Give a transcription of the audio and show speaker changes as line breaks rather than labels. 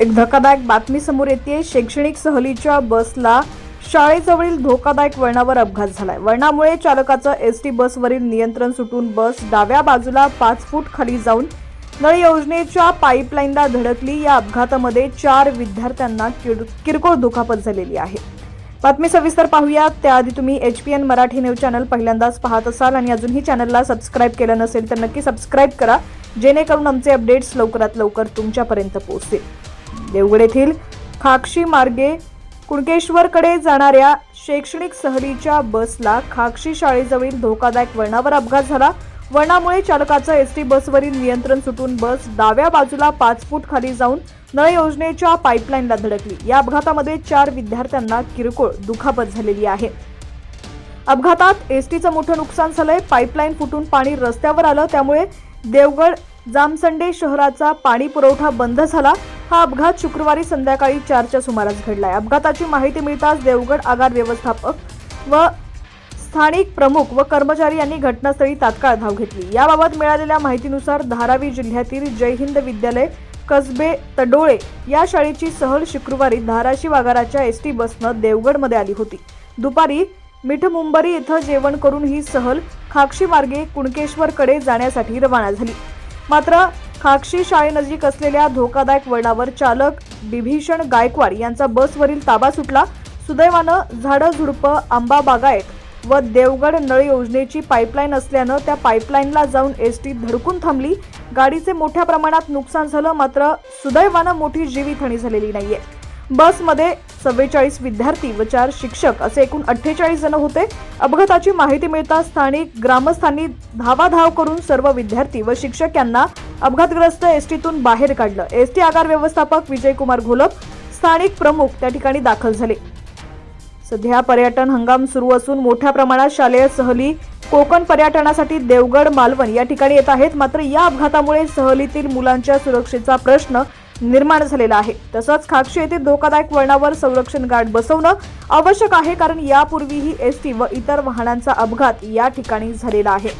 एक धक्कादायक बातमी समोर येते शैक्षणिक सहलीच्या बसला शाळेजवळील धोकादायक वळणावर अपघात झालाय. वळणामुळे चालकाचं एस टी बसवरील नियंत्रण सुटून बस डाव्या बाजूला पाच फूट खाली जाऊन नळ योजनेच्या पाईपलाईनला धडकली. या अपघातामध्ये चार विद्यार्थ्यांना किरकोळ दुखापत झालेली आहे. बातमी सविस्तर पाहूयात. त्याआधी तुम्ही H P N Marathi news channel पहिल्यांदाच पाहत असाल आणि अजूनही चॅनलला सबस्क्राईब केलं नसेल तर नक्की सबस्क्राईब करा. जेणेकरून आमचे अपडेट्स लवकरात लवकर तुमच्यापर्यंत पोहोचतील. देवगड येथील खाक्षी मार्गे कुणकेश्वरकडे जाणाऱ्या शैक्षणिक सहलीच्या बसला खाक्षी शाळेजवळील धोकादायक वळणावर अपघात झाला. वळणामुळे चालकाचं एस टी बसवरील नियंत्रण सुटून बस डाव्या बाजूला पाच फूट खाली जाऊन नळ योजनेच्या पाईपलाईनला धडकली. या अपघातामध्ये चार विद्यार्थ्यांना किरकोळ दुखापत झालेली आहे. अपघातात एसटीचं मोठं नुकसान झालंय. पाईपलाईन फुटून पाणी रस्त्यावर आलं. त्यामुळे देवगड जामसंडे शहराचा पाणी पुरवठा बंद झाला. हा अपघात शुक्रवारी संध्याकाळी चारच्या सुमारास घडलाय. अपघाताची माहिती मिळताच देवगड आगार व्यवस्थापक व स्थानिक प्रमुख व कर्मचारी यांनी घटनास्थळी तात्काळ धाव घेतली. याबाबत मिळालेल्या माहितीनुसार धारावी जिल्ह्यातील जय हिंद विद्यालय कसबे तडोळे या शाळेची सहल शुक्रवारी धाराशिव आगाराच्या एस टी बसनं देवगडमध्ये आली होती. दुपारी मिठमुंबरी इथं जेवण करून ही सहल खाक्षी मार्गे कुणकेश्वरकडे जाण्यासाठी रवाना झाली. मात्र खाक्षी शाळेनजीक असलेल्या धोकादायक वळणावर चालक बिभीषण गायकवाड यांचा बसवरील ताबा सुटला. सुदैवानं झाडं झुडपं आंबा बागायत व देवगड नळ योजनेची पाईपलाईन असल्यानं त्या पाईपलाईनला जाऊन एस टी धडकून थांबली. गाडीचे मोठ्या प्रमाणात नुकसान झालं मात्र सुदैवानं मोठी जीवितहानी झालेली नाहीये. बसमध्ये सव्वेचाळीस विद्यार्थी व चार शिक्षक असे एकूण अठ्ठेचाळीस जण होते. अपघाताची माहिती मिळताच स्थानिक ग्रामस्थांनी धावाधाव करून सर्व विद्यार्थी व शिक्षक यांना अपघातग्रस्त एसटीतून बाहेर काढलं. एसटी आगार व्यवस्थापक विजयकुमार घोलप स्थानिक प्रमुख त्या ठिकाणी दाखल झाले. सध्या पर्यटन हंगाम सुरू असून मोठ्या प्रमाणात शालेय सहली कोकण पर्यटनासाठी देवगड मालवण या ठिकाणी येत आहेत. मात्र या अपघातामुळे सहलीतील मुलांच्या सुरक्षेचा प्रश्न निर्माण झालेला आहे. तसंच खाक्षी येथे धोकादायक वळणावर संरक्षण गार्ड बसवणं आवश्यक आहे कारण यापूर्वीही एस टी व इतर वाहनांचा अपघात या ठिकाणी झालेला आहे.